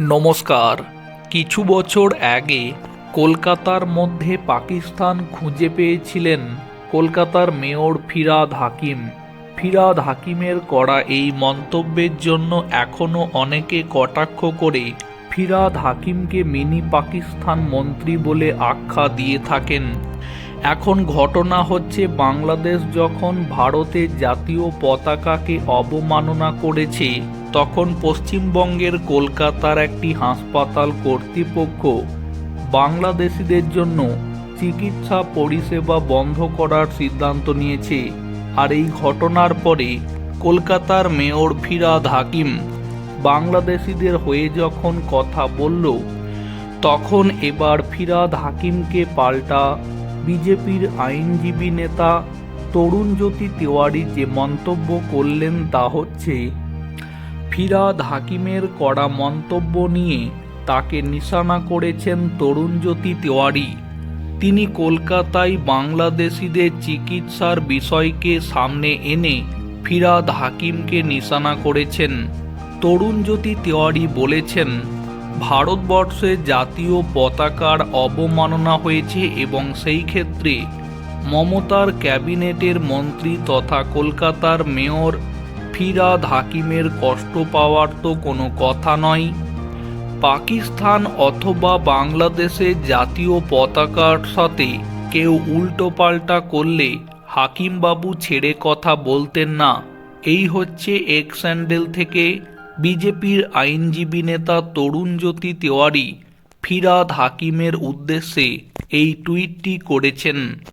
নমস্কার। কিছু বছর আগে কলকাতার মধ্যে পাকিস্তান খুঁজে পেয়েছিলেন কলকাতার মেয়র ফিরাদ হাকিম। ফিরাদ হাকিমের করা এই মন্তব্যের জন্য এখনও অনেকে কটাক্ষ করে ফিরাদ হাকিমকে মিনি পাকিস্তান মন্ত্রী বলে আখ্যা দিয়ে থাকেন। এখন ঘটনা হচ্ছে বাংলাদেশ যখন ভারতের জাতীয় পতাকাকে অবমাননা করেছে, তখন পশ্চিমবঙ্গের কলকাতার একটি হাসপাতাল কর্তৃপক্ষ বাংলাদেশিদের জন্য চিকিৎসা পরিষেবা বন্ধ করার সিদ্ধান্ত নিয়েছে। আর এই ঘটনার পরে কলকাতার মেয়র ফিরাদ হাকিম বাংলাদেশিদের হয়ে যখন কথা বলল, তখন এবার ফিরাদ হাকিমকে পাল্টা বিজেপির আইনজীবী নেতা তরুণ জ্যোতি তিওয়ারি যে মন্তব্য করলেন তা হচ্ছে, ফিরাদ হাকিমের কড়া মন্তব্য নিয়ে তাকে নিশানা করেছেন তরুণ জ্যোতি তিওয়ারি। তিনি কলকাতায় বাংলাদেশিদের চিকিৎসার বিষয়কে সামনে এনে ফিরাদ হাকিমকে নিশানা করেছেন। তরুণ জ্যোতি তিওয়ারি বলেছেন ভারতবর্ষে জাতীয় পতাকার অবমাননা হয়েছে এবং সেই ক্ষেত্রে মমতার ক্যাবিনেটের মন্ত্রী তথা কলকাতার মেয়র ফিরাদ হাকিমের কষ্ট পাওয়ার তো কোনো কথা নয়। পাকিস্তান অথবা বাংলাদেশের জাতীয় পতাকার সাথে কেউ উল্টোপাল্টা করলে হাকিমবাবু ছেড়ে কথা বলতেন না। এই হচ্ছে এক স্যান্ডেল থেকে বিজেপির আইনজীবী নেতা তরুণ জ্যোতি তেওয়ারি ফিরাদ হাকিমের উদ্দেশ্যে এই টুইটটি করেছেন।